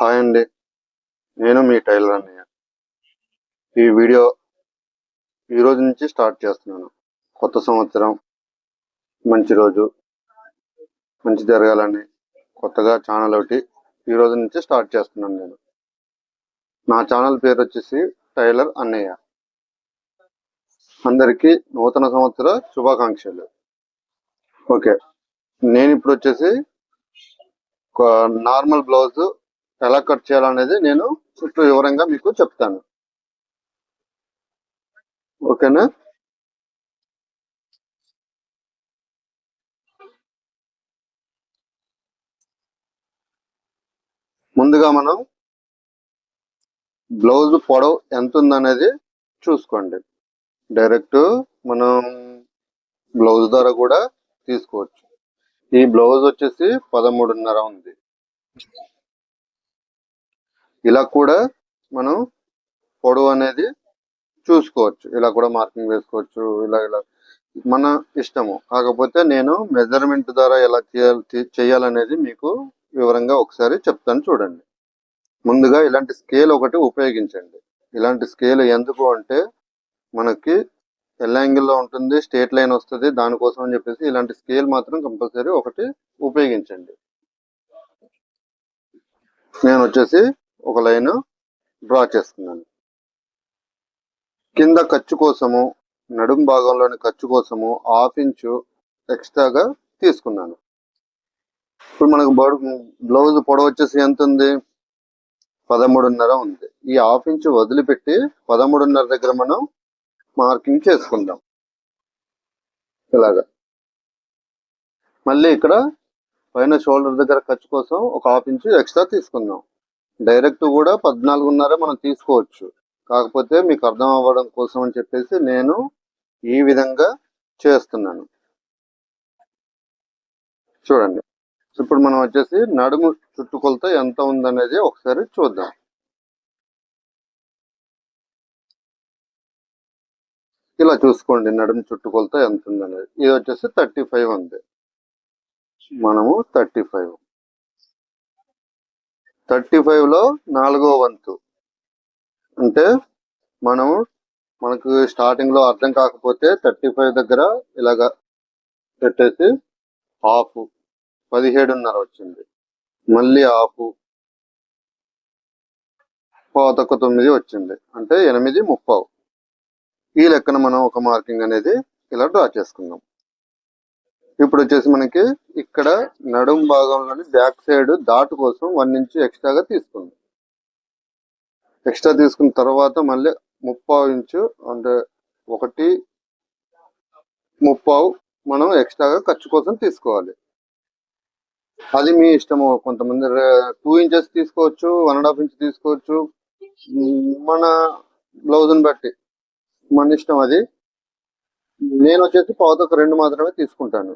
Hi అండి. నేను మీ tailor అన్నయ్య. ఈ వీడియో ఈ రోజు నుంచి స్టార్ట్ చేస్తున్నాను. కొత్త సంవత్సరం మంచి రోజు మంచి జరగాలని కొత్తగా ఛానల్ ఒకటి ఈ రోజు నుంచి స్టార్ట్ చేస్తున్నాను నేను. నా ఛానల్ పేరు వచ్చేసి టైలర్ అన్నయ్య. అందరికీ నూతన సంవత్సర శుభాకాంక్షలు. ఓకే. నేను ఇప్పుడు వచ్చేసి ఒక నార్మల్ బ్లౌజ్ ఎలా కట్ చేయాలనేది నేను చుట్టూ వివరంగా మీకు చెప్తాను. ఓకేనా? ముందుగా మనం బ్లౌజ్ పొడవు ఎంత ఉందనేది చూసుకోండి. డైరెక్ట్ మనం బ్లౌజ్ ధర కూడా తీసుకోవచ్చు. ఈ బ్లౌజ్ వచ్చేసి పదమూడున్నర ఉంది. ఇలా కూడా మనం పొడవు అనేది చూసుకోవచ్చు. ఇలా కూడా మార్కింగ్ వేసుకోవచ్చు. ఇలా ఇలా మన ఇష్టము. కాకపోతే నేను మెజర్మెంట్ ద్వారా ఎలా చేయాలి చేయాలనేది మీకు వివరంగా ఒకసారి చెప్తాను చూడండి. ముందుగా ఇలాంటి స్కేల్ ఒకటి ఉపయోగించండి. ఇలాంటి స్కేల్ ఎందుకు అంటే మనకి ఎల్ యాంగిల్లో ఉంటుంది స్టేట్ లైన్ వస్తుంది దానికోసం అని చెప్పేసి ఇలాంటి స్కేల్ మాత్రం కంపల్సరీ ఒకటి ఉపయోగించండి. నేను వచ్చేసి ఒక లైన్ డ్రా చేస్తున్నాను. కింద ఖర్చు కోసము నడుం భాగంలోని ఖర్చు కోసము హాఫ్ ఇంచు ఎక్స్ట్రాగా తీసుకున్నాను. ఇప్పుడు మనకు బ్లౌజ్ పొడవు వచ్చేసి ఎంత ఉంది పదమూడున్నర ఉంది. ఈ హాఫ్ ఇంచు వదిలిపెట్టి పదమూడున్నర దగ్గర మనం మార్కింగ్ చేసుకుందాం. ఇలాగా. మళ్ళీ ఇక్కడ పైన షోల్డర్ దగ్గర ఖర్చు కోసం ఒక హాఫ్ ఇంచు ఎక్స్ట్రా తీసుకుందాం. డైరెక్ట్ కూడా పద్నాలుగున్నర మనం తీసుకోవచ్చు. కాకపోతే మీకు అర్థం అవ్వడం కోసం అని చెప్పేసి నేను ఈ విధంగా చేస్తున్నాను. చూడండి. ఇప్పుడు మనం వచ్చేసి నడుము చుట్టుకొలత ఎంత ఉందనేది ఒకసారి చూద్దాం. ఇలా చూసుకోండి. నడుము చుట్టుకొలత ఎంత ఉందనేది. ఇది వచ్చేసి థర్టీ ఫైవ్ ఉంది. మనము థర్టీ ఫైవ్. థర్టీ ఫైవ్లో నాలుగో వంతు. అంటే మనము మనకు స్టార్టింగ్లో అర్థం కాకపోతే థర్టీ ఫైవ్ దగ్గర ఇలాగా పెట్టేసి హాఫ్ పదిహేడున్నర వచ్చింది. మళ్ళీ హాఫ్ పాతొక్క తొమ్మిది వచ్చింది. అంటే ఎనిమిది ముప్పావు. ఈ లెక్కన మనం ఒక మార్కింగ్ అనేది ఇలా డ్రా చేసుకుందాం. ఇప్పుడు వచ్చేసి మనకి ఇక్కడ నడుము భాగంలోని బ్యాక్ సైడ్ దాటు కోసం వన్ ఇంచ్ ఎక్స్ట్రాగా తీసుకుంది. ఎక్స్ట్రా తీసుకున్న తర్వాత మళ్ళీ ముప్పావు ఇంచు అంటే ఒకటి ముప్పావు మనం ఎక్స్ట్రాగా ఖర్చు కోసం తీసుకోవాలి. అది మీ ఇష్టము. కొంతమంది టూ ఇంచెస్ తీసుకోవచ్చు వన్ అండ్ హాఫ్ ఇంచ్ తీసుకోవచ్చు. మన బ్లౌజ్ని బట్టి మన ఇష్టం అది. నేను వచ్చేసి పావుతొక్క రెండు మాత్రమే తీసుకుంటాను.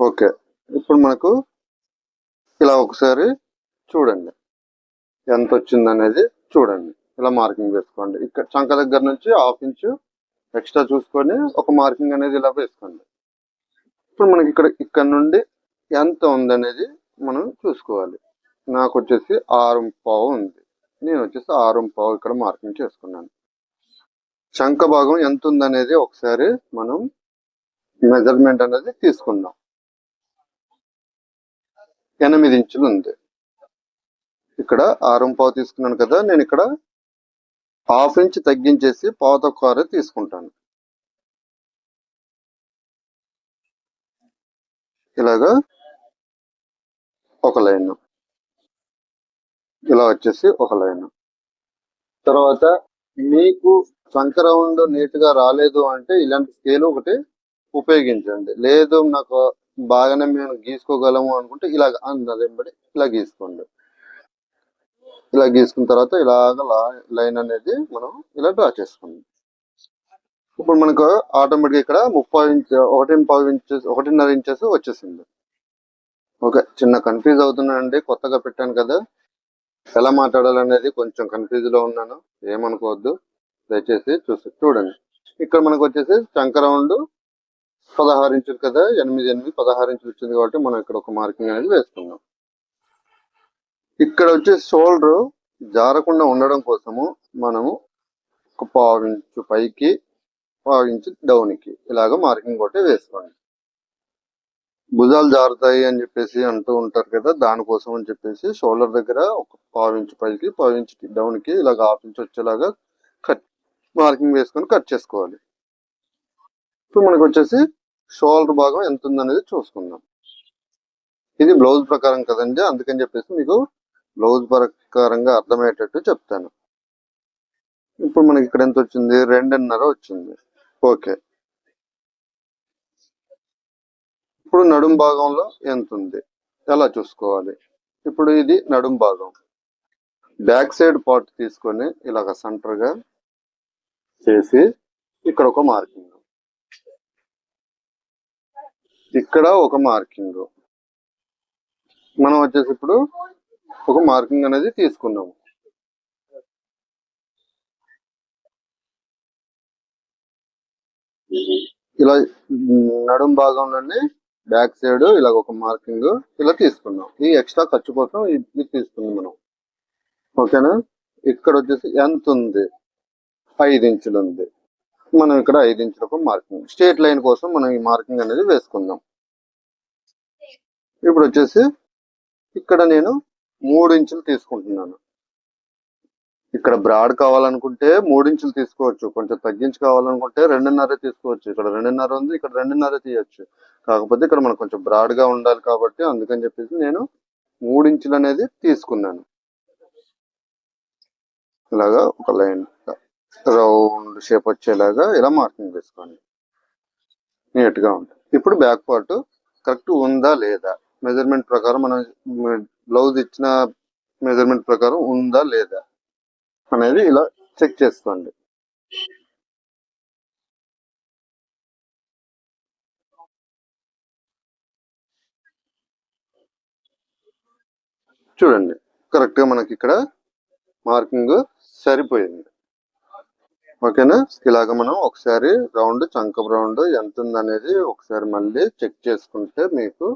ఓకే. ఇప్పుడు మనకు ఇలా ఒకసారి చూడండి. ఎంత వచ్చింది అనేది చూడండి. ఇలా మార్కింగ్ వేసుకోండి. ఇక్కడ చంక దగ్గర నుంచి హాఫ్ ఇంచు ఎక్స్ట్రా చూసుకొని ఒక మార్కింగ్ అనేది ఇలా వేసుకోండి. ఇప్పుడు మనకి ఇక్కడ ఇక్కడ నుండి ఎంత ఉందనేది మనం చూసుకోవాలి. నాకు వచ్చేసి ఆరు పావు ఉంది. నేను వచ్చేసి ఆరు పావు ఇక్కడ మార్కింగ్ చేసుకున్నాను. చంక భాగం ఎంత ఉందనేది ఒకసారి మనం మెజర్మెంట్ అనేది తీసుకుందాం. ఎనిమిది ఇంచులు ఉంది. ఇక్కడ ఆరు పావు తీసుకున్నాను కదా నేను ఇక్కడ హాఫ్ ఇంచ్ తగ్గించేసి పావుతో కారు తీసుకుంటాను. ఇలాగా ఒక లైన్. ఇలా వచ్చేసి ఒక లైన్. తర్వాత మీకు సంక రౌండ్ రాలేదు అంటే ఇలాంటి స్కేల్ ఒకటి ఉపయోగించండి. లేదు నాకు బాగానే మేము గీసుకోగలము అనుకుంటే ఇలాగ అన్నదెంబడి ఇలా గీసుకోండి. ఇలా గీసుకున్న తర్వాత ఇలాగ లైన్ అనేది మనం ఇలా డ్రా చేసుకోండి. ఇప్పుడు మనకు ఆటోమేటిక్ ఇక్కడ ముప్పై ఇంచ్ ఒకటి పావు ఇంచెస్ ఒకటిన్నర ఇంచెస్ వచ్చేసింది. ఓకే చిన్న కన్ఫ్యూజ్ అవుతున్నానండి కొత్తగా పెట్టాను కదా. ఎలా మాట్లాడాలనేది కొంచెం కన్ఫ్యూజ్లో ఉన్నాను ఏమనుకోవద్దు. దయచేసి చూసి చూడండి. ఇక్కడ మనకు వచ్చేసి చంక రౌండ్ పదహారు ఇంచులు కదా ఎనిమిది ఎనిమిది పదహారు ఇంచులు వచ్చింది కాబట్టి మనం ఇక్కడ ఒక మార్కింగ్ అనేది వేసుకుందాం. ఇక్కడ వచ్చే షోల్డర్ జారకుండా ఉండడం కోసము మనము ఒక పావు ఇంచు పైకి పావు ఇంచు డౌన్కి ఇలాగ మార్కింగ్ ఒకటి వేసుకోండి. భుజాలు జారుతాయి అని చెప్పేసి అంటూ ఉంటారు కదా దానికోసం అని చెప్పేసి షోల్డర్ దగ్గర ఒక పావు ఇంచు పైకి పావు ఇంచు డౌన్కి ఇలాగ హాఫ్ ఇంచ్ వచ్చేలాగా కట్ మార్కింగ్ వేసుకొని కట్ చేసుకోవాలి. ఇప్పుడు మనకు వచ్చేసి షోల్డర్ భాగం ఎంత ఉందనేది చూసుకుందాం. ఇది బ్లౌజ్ ప్రకారం కదండి అందుకని చెప్పేసి మీకు బ్లౌజ్ ప్రకారంగా అర్థమయ్యేటట్టు చెప్తాను. ఇప్పుడు మనకి ఇక్కడ ఎంత వచ్చింది రెండున్నర వచ్చింది. ఓకే. ఇప్పుడు నడుం భాగంలో ఎంత ఉంది ఎలా చూసుకోవాలి? ఇప్పుడు ఇది నడుం భాగం. బ్యాక్ సైడ్ పార్ట్ తీసుకొని ఇలాగ సెంటర్గా చేసి ఇక్కడ ఒక మార్కింగ్. ఇక్కడ ఒక మార్కింగ్. మనం వచ్చేసి ఇప్పుడు ఒక మార్కింగ్ అనేది తీసుకున్నాము. ఇలా నడుం భాగంలోనే బ్యాక్ సైడ్ ఇలా ఒక మార్కింగ్ ఇలా తీసుకున్నాం. ఈ ఎక్స్ట్రా ఖర్చు కోసం ఇది తీసుకున్నాం మనం. ఓకేనా? ఇక్కడ వచ్చేసి ఎంత ఉంది? ఐదు ఇంచులు ఉంది. మనం ఇక్కడ ఐదు ఇంచులకు మార్కింగ్. స్ట్రేట్ లైన్ కోసం మనం ఈ మార్కింగ్ అనేది వేసుకుందాం. ఇప్పుడు వచ్చేసి ఇక్కడ నేను మూడు ఇంచులు తీసుకుంటున్నాను. ఇక్కడ బ్రాడ్ కావాలనుకుంటే మూడు ఇంచులు తీసుకోవచ్చు. కొంచెం తగ్గించి కావాలనుకుంటే రెండున్నర తీసుకోవచ్చు. ఇక్కడ రెండున్నర ఉంది ఇక్కడ రెండున్నర తీయచ్చు. కాకపోతే ఇక్కడ మనకు కొంచెం బ్రాడ్గా ఉండాలి కాబట్టి అందుకని చెప్పేసి నేను మూడు ఇంచులు అనేది తీసుకున్నాను. ఇలాగా ఒక లైన్. రౌండ్ షేప్ వచ్చేలాగా ఇలా మార్కింగ్ వేసుకోండి. నీట్గా ఉంటుంది. ఇప్పుడు బ్యాక్ పార్ట్ కరెక్ట్ ఉందా లేదా? మెజర్మెంట్ ప్రకారం మనం బ్లౌజ్ ఇచ్చిన మెజర్మెంట్ ప్రకారం ఉందా లేదా అనేది ఇలా చెక్ చేసుకోండి. చూడండి. కరెక్ట్గా మనకి ఇక్కడ మార్కింగ్ సరిపోయింది. ఓకేనా? ఇలాగ మనం ఒకసారి రౌండ్ చంకం రౌండ్ ఎంత ఉందనేది ఒకసారి మళ్ళీ చెక్ చేసుకుంటే మీకు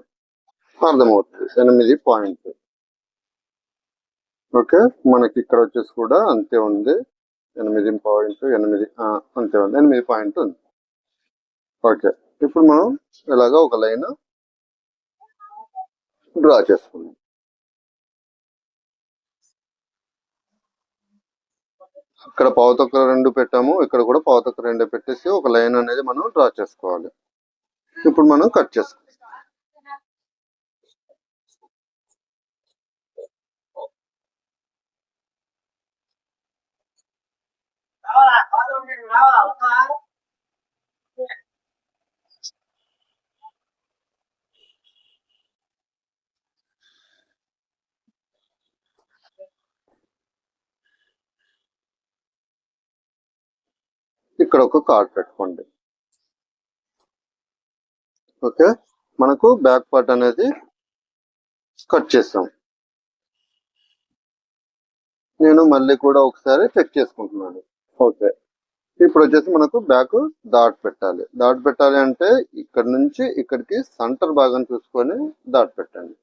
అర్థమవుతుంది. ఎనిమిది పాయింట్. ఓకే? మనకి ఇక్కడ వచ్చేసి కూడా అంతే ఉంది. ఎనిమిది పాయింట్ ఎనిమిది అంతే ఉంది. ఎనిమిది పాయింట్ ఉంది. ఓకే. ఇప్పుడు మనం ఇలాగ ఒక లైన్ డ్రా చేసుకుందాం. ఇక్కడ పావుతొక్క రెండు పెట్టాము. ఇక్కడ కూడా పావుతొక్క రెండు పెట్టేసి ఒక లైన్ అనేది మనం డ్రా చేసుకోవాలి. ఇప్పుడు మనం కట్ చేసుకోవాలి ఇక్కడ ఒక కార్డ్ పెట్టుకోండి. ఓకే? మనకు బ్యాక్ పార్ట్ అనేది కట్ చేస్తాం. నేను మళ్ళీ కూడా ఒకసారి చెక్ చేసుకుంటున్నాను. ఓకే. ఇప్పుడు వచ్చేసి మనకు బ్యాక్ డాట్ పెట్టాలి. డాట్ పెట్టాలి అంటే ఇక్కడ నుంచి ఇక్కడికి సెంటర్ భాగం చూసుకొని డాట్ పెట్టండి.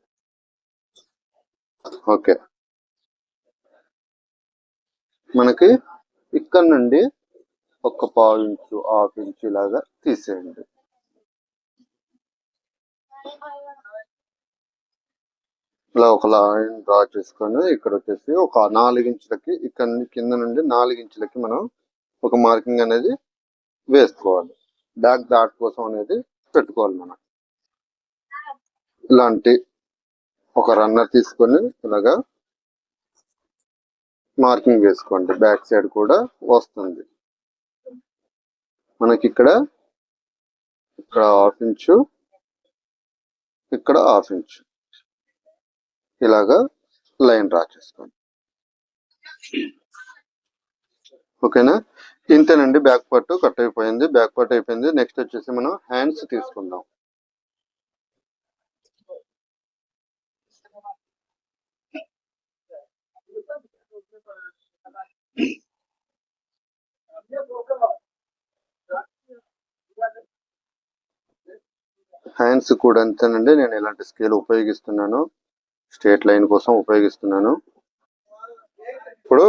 ఓకే. మనకి ఇక్కడ నుండి ఒక పావు ఇంచు హాఫ్ ఇంచు ఇలాగా తీసేయండి. ఇలా ఒక లైన్ డ్రా చేసుకొని ఇక్కడ వచ్చేసి ఒక నాలుగు ఇంచులకి ఇక్కడ కింద నుండి నాలుగు ఇంచులకి మనం ఒక మార్కింగ్ అనేది వేసుకోవాలి. బ్యాక్ డాట్ కోసం అనేది పెట్టుకోవాలి మనం. ఇలాంటి ఒక రన్నర్ తీసుకొని ఇలాగా మార్కింగ్ వేసుకోండి. బ్యాక్ సైడ్ కూడా వస్తుంది. మనకి ఇక్కడ ఇక్కడ హాఫ్ ఇంచు ఇక్కడ హాఫ్ ఇంచు. ఇలాగా లైన్ డ్రా చేసుకోండి. ఓకేనా? ఇంతేనండి బ్యాక్ పార్ట్ కట్ అయిపోయింది బ్యాక్ పార్ట్ అయిపోయింది. నెక్స్ట్ వచ్చేసి మనం హ్యాండ్స్ తీసుకుందాం. హ్యాండ్స్ కూడా అంతేనండి. నేను ఇలాంటి స్కేల్ ఉపయోగిస్తున్నాను. స్ట్రేట్ లైన్ కోసం ఉపయోగిస్తున్నాను. ఇప్పుడు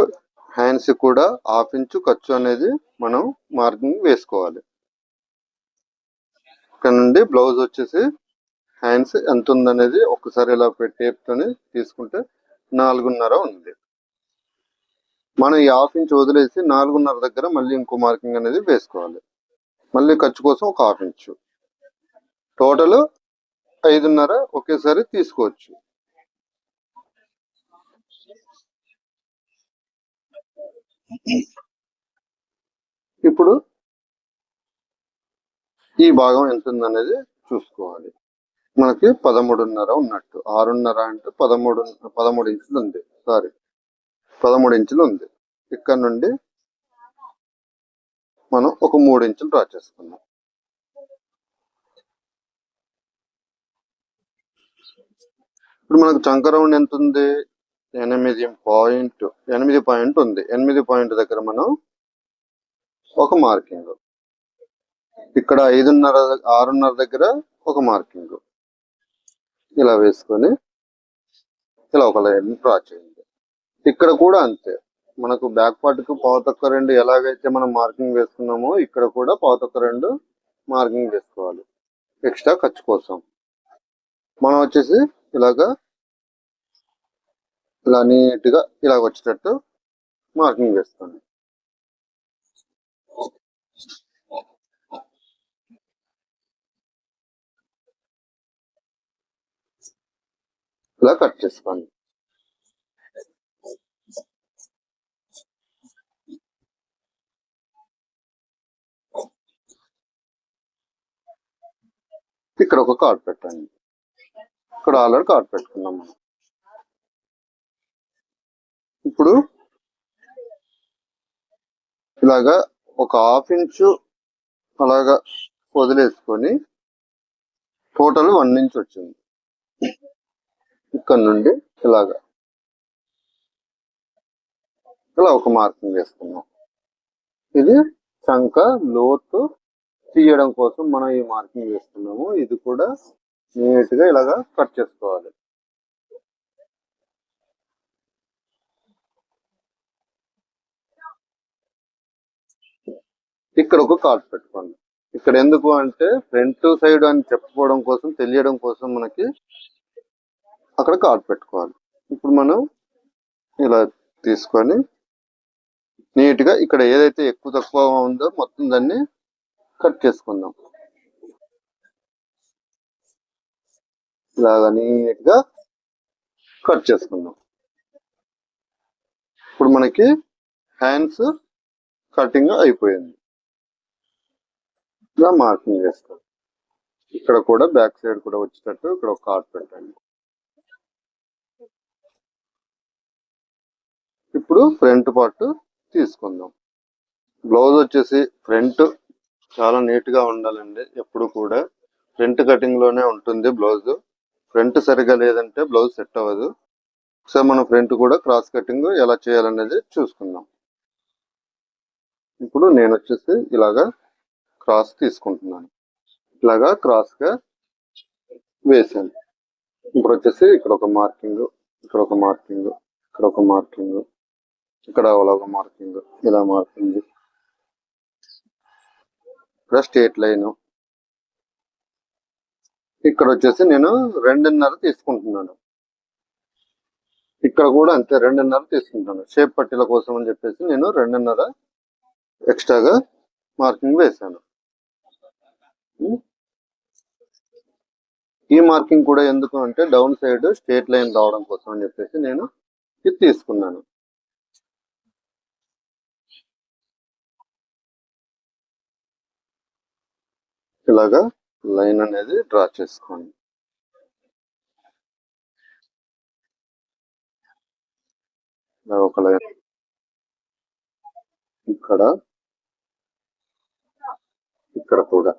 హ్యాండ్స్ కూడా హాఫ్ ఇంచు ఖర్చు అనేది మనం మార్కింగ్ వేసుకోవాలి. ఇక్కడ నుండి బ్లౌజ్ వచ్చేసి హ్యాండ్స్ ఎంత ఉందనేది ఒక్కసారి ఇలా టేప్తోని తీసుకుంటే నాలుగున్నర ఉంది. మనం ఈ హాఫ్ ఇంచ్ వదిలేసి నాలుగున్నర దగ్గర మళ్ళీ ఇంకో మార్కింగ్ అనేది వేసుకోవాలి. మళ్ళీ ఖర్చు కోసం ఒక హాఫ్ ఇంచు టోటల్ ఐదున్నర ఒకేసారి తీసుకోవచ్చు. ఇప్పుడు ఈ భాగం ఎంత ఉందనేది చూసుకోవాలి. మనకి పదమూడున్నర ఉన్నట్టు. ఆరున్నర అంటే పదమూడు పదమూడు ఇంచులు ఉంది సారీ పదమూడు ఇంచులు ఉంది ఇక్కడ నుండి మనం ఒక మూడు ఇంచులు డ్రా చేసుకున్నాం ఇప్పుడు మనకు చంక రౌండ్ ఎంత ఉంది ఎనిమిది పాయింట్ ఎనిమిది పాయింట్ ఉంది. ఎనిమిది పాయింట్ దగ్గర మనం ఒక మార్కింగ్. ఇక్కడ ఐదున్నర ఆరున్నర దగ్గర ఒక మార్కింగ్. ఇలా వేసుకొని ఇలా ఒక లైన్ డ్రా చేయండి. ఇక్కడ కూడా అంతే. మనకు బ్యాక్ పార్ట్కు పావుతొక్క రెండు ఎలాగైతే మనం మార్కింగ్ వేసుకున్నామో ఇక్కడ కూడా పావుతొక్క రెండు మార్కింగ్ వేసుకోవాలి. ఎక్స్ట్రా ఖర్చు కోసం. మనం వచ్చేసి ఇలాగా ఇలా నీట్గా ఇలాగ వచ్చేటట్టు మార్కింగ్ చేసుకోండి ఇలా కట్ చేసుకోండి ఇక్కడ ఒక కార్డ్ పెట్టండి. ఇక్కడ ఆల్రెడీ కార్డ్ పెట్టుకున్నాం మనం. ఇప్పుడు ఇలాగా ఒక హాఫ్ ఇంచు అలాగా వదిలేసుకొని టోటల్ వన్ ఇంచ్ వచ్చింది. ఇక్కడ నుండి ఇలాగా ఇలా ఒక మార్కింగ్ వేసుకున్నాం. ఇది చంక లోతు తీయడం కోసం మనం ఈ మార్కింగ్ వేస్తున్నాము ఇది కూడా నీట్గా ఇలాగా కట్ చేసుకోవాలి. ఇక్కడ ఒక కార్డ్ పెట్టుకోండి. ఇక్కడ ఎందుకు అంటే ఫ్రంట్ సైడ్ అని చెప్పుకోవడం కోసం తెలియడం కోసం మనకి అక్కడ కార్డ్ పెట్టుకోవాలి. ఇప్పుడు మనం ఇలా తీసుకొని నీట్గా ఇక్కడ ఏదైతే ఎక్కువ తక్కువ ఉందో మొత్తం దాన్ని కట్ చేసుకుందాం. ఇలాగా నీట్గా కట్ చేసుకుందాం. ఇప్పుడు మనకి హ్యాండ్స్ కటింగ్ అయిపోయింది. ఇలా మార్కింగ్ చేస్తాం. ఇక్కడ కూడా బ్యాక్ సైడ్ కూడా వచ్చేటట్టు ఇక్కడ ఒక కార్ట్ పెట్టండి. ఇప్పుడు ఫ్రంట్ పార్ట్ తీసుకుందాం. బ్లౌజ్ వచ్చేసి ఫ్రంట్ చాలా నీట్గా ఉండాలండి. ఎప్పుడు కూడా ఫ్రంట్ కటింగ్లోనే ఉంటుంది బ్లౌజ్ ఫ్రంట్ సరిగా లేదంటే బ్లౌజ్ సెట్ అవ్వదు. ఒకసారి మనం ఫ్రంట్ కూడా క్రాస్ కటింగ్ ఎలా చేయాలనేది చూసుకుందాం. ఇప్పుడు నేను వచ్చేసి ఇలాగా క్రాస్ తీసుకుంటున్నాను. ఇలాగా క్రాస్గా వేసాను ఇప్పుడు వచ్చేసి ఇక్కడ ఒక మార్కింగ్ ఇక్కడ ఒక మార్కింగ్ ఇక్కడ ఒక మార్కింగ్ ఇక్కడ ఒక మార్కింగ్ ఇలా మార్కింగ్. ఇక్కడ స్టేట్ లైన్ ఇక్కడ వచ్చేసి నేను రెండున్నర తీసుకుంటున్నాను. ఇక్కడ కూడా అంతే రెండున్నర తీసుకుంటాను షేప్ పట్టీల కోసం అని చెప్పేసి నేను రెండున్నర ఎక్స్ట్రాగా మార్కింగ్ వేసాను ఈ మార్కింగ్ కూడా ఎందుకు అంటే డౌన్ సైడ్ స్ట్రేట్ లైన్ రావడం కోసం అని చెప్పేసి నేను ఇది తీసుకున్నాను. ఇలాగా లైన్ అనేది డ్రా చేసుకోండి. ఒక లైన్ ఇక్కడ. ఇక్కడ కూడా.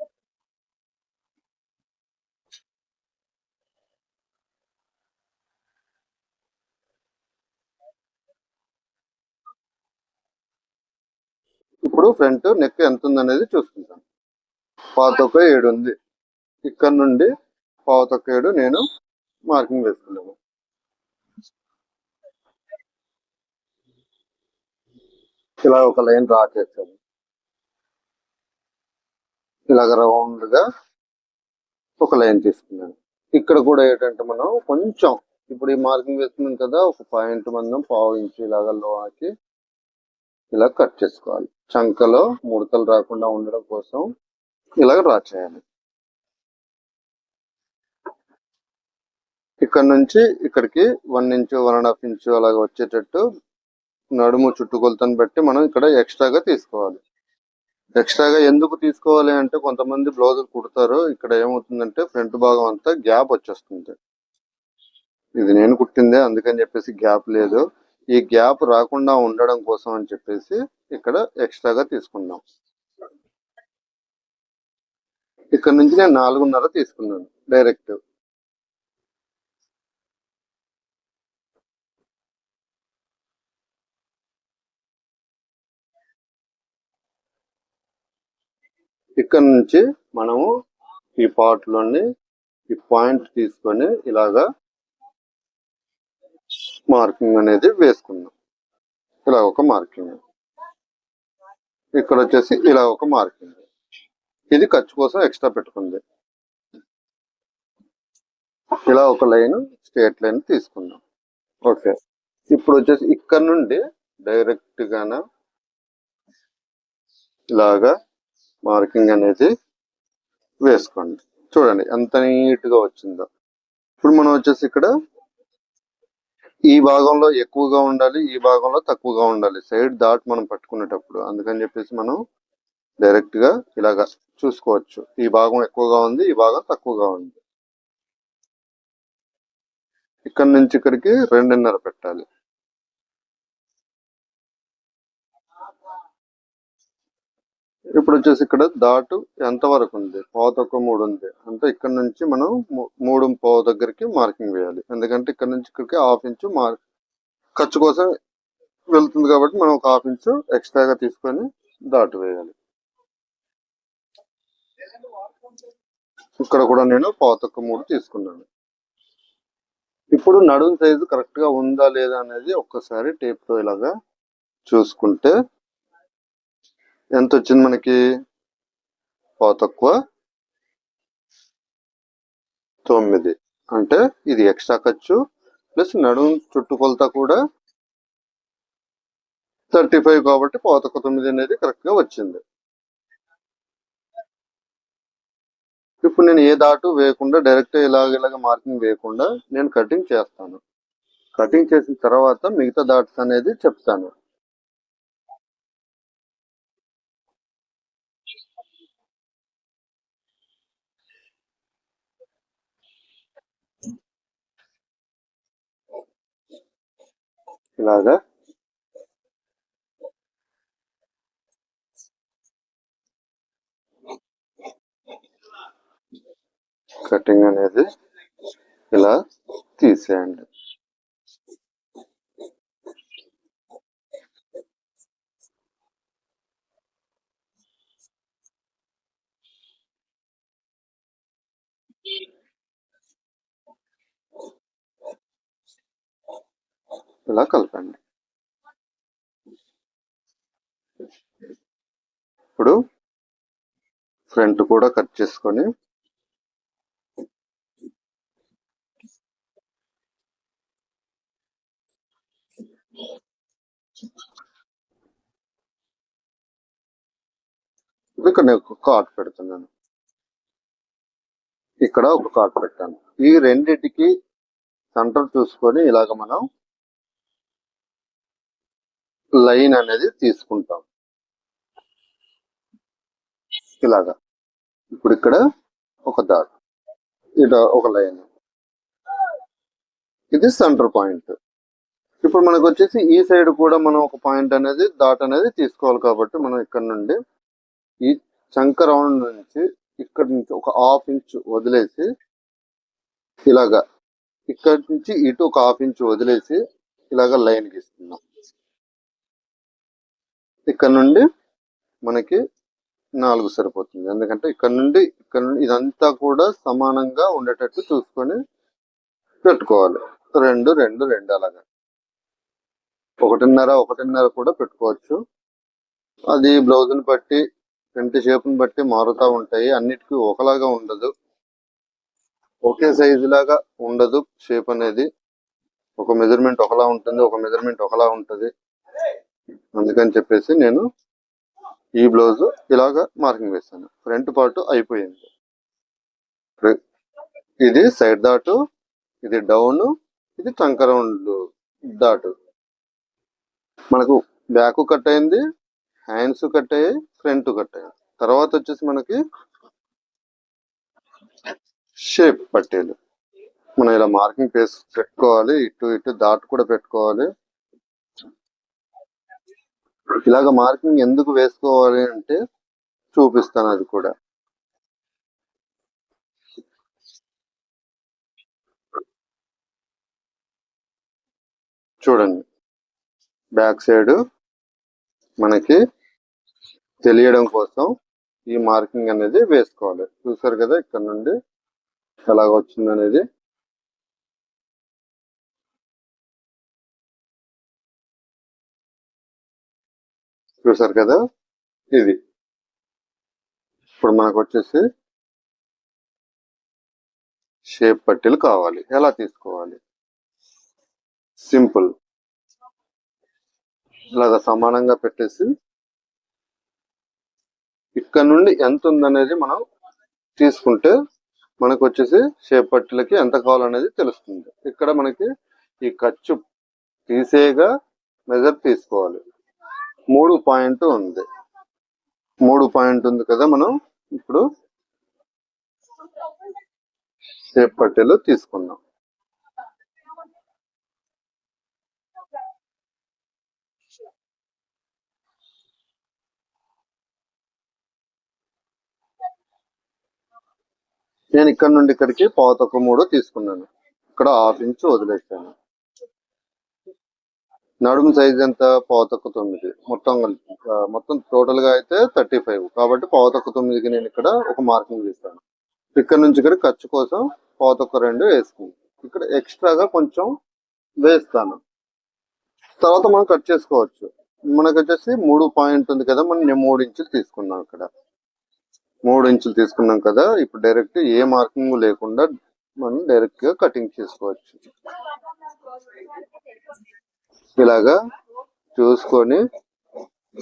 ఇప్పుడు ఫ్రంట్ నెక్ ఎంత ఉంది అనేది చూసుకుంటాను ఒక ఏడు ఉంది ఇక్కడ నుండి పావు నేను మార్కింగ్ వేసుకున్నాను. ఇలా ఒక లైన్ డ్రా చేశాను. ఇలాగ రౌండ్గా ఒక లైన్ తీసుకున్నాను. ఇక్కడ కూడా ఏంటంటే మనం కొంచెం ఇప్పుడు ఈ మార్కింగ్ వేసుకున్నాం కదా ఒక పాయింట్ మందం పావు ఇంచు ఇలాగా లో ఆకి ఇలా కట్ చేసుకోవాలి. చంకలో ముడతలు రాకుండా ఉండడం కోసం ఇలాగ డ్రా చేయాలి. ఇక్కడ నుంచి ఇక్కడికి one inch one and half inch అలాగ వచ్చేటట్టు నడుము చుట్టుకొలతను బట్టి మనం ఇక్కడ ఎక్స్ట్రాగా తీసుకోవాలి. ఎక్స్ట్రాగా ఎందుకు తీసుకోవాలి అంటే కొంతమంది బ్లౌజులు కుడతారు. ఇక్కడ ఏమవుతుందంటే ఫ్రంట్ భాగం అంతా గ్యాప్ వచ్చేస్తుంది. ఇది నేను కుట్టిందే అందుకని చెప్పేసి గ్యాప్ లేదు. ఈ గ్యాప్ రాకుండా ఉండడం కోసం అని చెప్పేసి ఇక్కడ ఎక్స్ట్రాగా తీసుకున్నాం. ఇక్కడ నుంచి నేను నాలుగున్నర తీసుకున్నాను డైరెక్ట్ ఇక్కడ నుంచి మనము ఈ పార్ట్లోని ఈ పాయింట్ తీసుకొని ఇలాగా మార్కింగ్ అనేది వేసుకుందాం. ఇలా ఒక మార్కింగ్ ఇక్కడ వచ్చేసి ఇలా ఒక మార్కింగ్ ఇది ఖర్చు కోసం ఎక్స్ట్రా పెట్టుకుంది. ఇలా ఒక లైన్ స్ట్రేట్ లైన్ తీసుకుందాం. ఓకే. ఇప్పుడు వచ్చేసి ఇక్కడ నుండి డైరెక్ట్ గాన ఇలాగా మార్కింగ్ అనేది వేసుకోండి. చూడండి ఎంత నీట్గా వచ్చిందో. ఇప్పుడు మనం వచ్చేసి ఇక్కడ ఈ భాగంలో ఎక్కువగా ఉండాలి ఈ భాగంలో తక్కువగా ఉండాలి. సైడ్ దాట్ మనం పట్టుకునేటప్పుడు. అందుకని చెప్పేసి మనం డైరెక్ట్గా ఇలాగా చూసుకోవచ్చు. ఈ భాగం ఎక్కువగా ఉంది ఈ భాగం తక్కువగా ఉంది. ఇక్కడ నుంచి ఇక్కడికి రెండున్నర పెట్టాలి. ఇప్పుడు వచ్చేసి ఇక్కడ దాటు ఎంత వరకు ఉంది పావు తక్కువ మూడు ఉంది అంటే ఇక్కడ నుంచి మనం మూడు పావు దగ్గరికి మార్కింగ్ వేయాలి. ఎందుకంటే ఇక్కడ నుంచి ఇక్కడికి హాఫ్ ఇంచు మార్ ఖర్చు కోసం వెళ్తుంది కాబట్టి మనం ఒక హాఫ్ ఇంచు ఎక్స్ట్రాగా తీసుకొని దాటు వేయాలి. ఇక్కడ కూడా నేను పావు తక్కువ మూడు తీసుకున్నాను. ఇప్పుడు నడుము సైజు కరెక్ట్గా ఉందా లేదా అనేది ఒక్కసారి టేప్తో ఇలాగా చూసుకుంటే ఎంత వచ్చింది మనకి? పావు తక్కువ? తొమ్మిది. అంటే ఇది ఎక్స్ట్రా ఖర్చు. ప్లస్ నడుము చుట్టుకొలత కూడా థర్టీ ఫైవ్ కాబట్టి పావు తొమ్మిది అనేది కరెక్ట్గా వచ్చింది. ఇప్పుడు నేను ఏ దాటు వేయకుండా డైరెక్ట్ ఇలాగ ఇలాగ మార్కింగ్ వేయకుండా నేను కటింగ్ చేస్తాను. కటింగ్ చేసిన తర్వాత మిగతా దాట్స్ అనేది చెప్తాను. ఇలాగా. కటింగ్ అనేది ఇలా తీసేయండి. ఇలా కలపండి. ఇప్పుడు ఫ్రంట్ కూడా కట్ చేసుకొని ఇక్కడ నేను ఒక కార్డ్ పెడుతున్నాను. ఇక్కడ ఒక కార్డ్ పెట్టాను. ఈ రెండిటికి సెంటర్ చూసుకొని ఇలాగ మనం లైన్ అనేది తీసుకుంటాం. ఇలాగా. ఇప్పుడు ఇక్కడ ఒక దాట్ ఇట ఒక లైన్. ఇది సెంటర్ పాయింట్. ఇప్పుడు మనకు వచ్చేసి ఈ సైడ్ కూడా మనం ఒక పాయింట్ అనేది దాట్ అనేది తీసుకోవాలి కాబట్టి మనం ఇక్కడ నుండి ఈ చంక రౌండ్ నుంచి ఇక్కడ నుంచి ఒక హాఫ్ ఇంచ్ వదిలేసి ఇలాగా. ఇక్కడ నుంచి ఇటు ఒక హాఫ్ ఇంచ్ వదిలేసి ఇలాగ లైన్ గీస్తున్నాం ఇక్కడ నుండి మనకి నాలుగు సరిపోతుంది. ఎందుకంటే ఇక్కడ నుండి ఇక్కడ నుండి ఇదంతా కూడా సమానంగా ఉండేటట్టు చూసుకొని పెట్టుకోవాలి. రెండు రెండు రెండు అలాగా. ఒకటిన్నర ఒకటిన్నర కూడా పెట్టుకోవచ్చు. అది బ్లౌజ్ని బట్టి ఫ్రంట్ షేప్ని బట్టి మారుతా ఉంటాయి. అన్నిటికీ ఒకలాగా ఉండదు. ఒకే సైజు లాగా ఉండదు షేప్ అనేది. ఒక మెజర్మెంట్ ఒకలా ఉంటుంది ఒక మెజర్మెంట్ ఒకలా ఉంటుంది. అందుకని చెప్పేసి నేను ఈ బ్లౌజ్ ఇలాగా మార్కింగ్ వేస్తాను ఫ్రంట్ పార్ట్ అయిపోయింది. ఇది సైడ్ దాటు ఇది డౌన్ ఇది టంక రౌండ్ దాటు. మనకు బ్యాక్ కట్ అయింది హ్యాండ్స్ కట్ అయ్యాయి ఫ్రంట్ కట్ అయ్యాయి. తర్వాత వచ్చేసి మనకి షేప్ పట్టేది. మనం ఇలా మార్కింగ్ పేస్ పెట్టుకోవాలి ఇటు ఇటు దాటు కూడా పెట్టుకోవాలి. ఇలాగ మార్కింగ్ ఎందుకు వేసుకోవాలి అంటే చూపిస్తాను అది కూడా. చూడండి. బ్యాక్ సైడ్ మనకి తెలియడం కోసం ఈ మార్కింగ్ అనేది వేసుకోవాలి. చూసారు కదా ఇక్కడ నుండి ఎలాగ వచ్చింది అనేది చూసారు కదా? ఇది. ఇప్పుడు మనకు వచ్చేసి షేప్ పట్టీలు కావాలి. ఎలా తీసుకోవాలి? సింపుల్. ఇలాగ సమానంగా పెట్టేసి ఇక్కడ నుండి ఎంత ఉందనేది మనం తీసుకుంటే మనకు వచ్చేసి షేప్ పట్టీలకి ఎంత కావాలనేది తెలుస్తుంది. ఇక్కడ మనకి ఈ ఖర్చు తీసేగా మెజర్ తీసుకోవాలి. మూడు పాయింట్ ఉంది. మూడు పాయింట్ ఉంది కదా మనం? ఇప్పుడు షేప్ పట్టీలు తీసుకున్నాం. నేను ఇక్కడ నుండి ఇక్కడికి పాత ఒక మూడు తీసుకున్నాను. ఇక్కడ హాఫ్ ఇంచ్ వదిలేసాను. నడుము సైజ్ ఎంత? పావుతక్కు తొమ్మిది. మొత్తం కలిపి మొత్తం టోటల్గా అయితే థర్టీ ఫైవ్ కాబట్టి పావుతక్కు తొమ్మిదికి నేను ఇక్కడ ఒక మార్కింగ్ ఇస్తాను ఇక్కడ నుంచి ఇక్కడ ఖర్చు కోసం పావుతొక్క రెండు వేసుకుంది ఇక్కడ ఎక్స్ట్రాగా కొంచెం వేస్తాను. తర్వాత మనం కట్ చేసుకోవచ్చు. మనకు వచ్చేసి మూడు పాయింట్ ఉంది కదా మనం నేను మూడు ఇంచులు తీసుకున్నాం ఇక్కడ. మూడు ఇంచులు తీసుకున్నాం కదా ఇప్పుడు డైరెక్ట్ ఏ మార్కింగ్ లేకుండా మనం డైరెక్ట్గా కటింగ్ చేసుకోవచ్చు. ఇలాగా చూసుకొని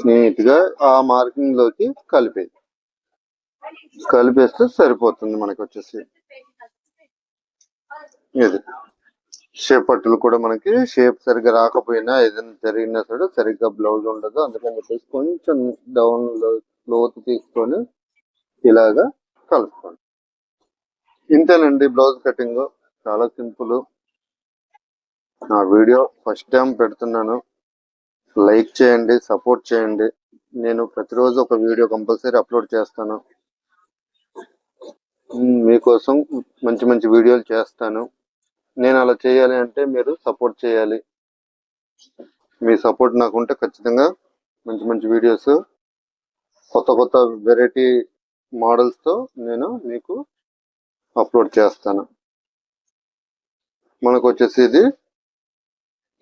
నీట్గా ఆ మార్కింగ్లోకి కలిపేది కలిపేస్తే సరిపోతుంది మనకి వచ్చేసి. ఇది. షేప్ కూడా మనకి షేప్ సరిగ్గా రాకపోయినా ఏదైనా జరిగినా సరే సరిగ్గా బ్లౌజ్ ఉండదు. అందుకని చెప్పేసి కొంచెం డౌన్ లోతు తీసుకొని ఇలాగా కలుపుకోండి. ఇంతేనండి బ్లౌజ్ కటింగ్. చాలా సింపుల్. నా వీడియో ఫస్ట్ టైం పెడుతున్నాను. లైక్ చేయండి సపోర్ట్ చేయండి. నేను ప్రతిరోజు ఒక వీడియో కంపల్సరీ అప్లోడ్ చేస్తాను. మీకోసం మంచి మంచి వీడియోలు చేస్తాను. నేను అలా చేయాలి అంటే మీరు సపోర్ట్ చేయాలి. మీ సపోర్ట్ నాకు ఉంటే ఖచ్చితంగా మంచి మంచి వీడియోస్ కొత్త కొత్త వెరైటీ మోడల్స్తో నేను మీకు అప్లోడ్ చేస్తాను. మనకు వచ్చేసి ఇది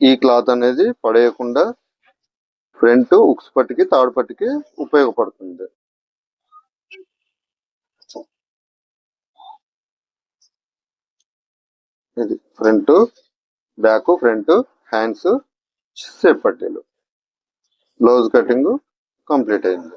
ఈ క్లాత్ అనేది పడేయకుండా ఫ్రంట్ ఉక్స్ పట్టికి తాడు పట్టికి ఉపయోగపడుతుంది. ఇది front back front hands shape పట్టీలు బ్లౌజ్ కటింగ్ కంప్లీట్ అయింది.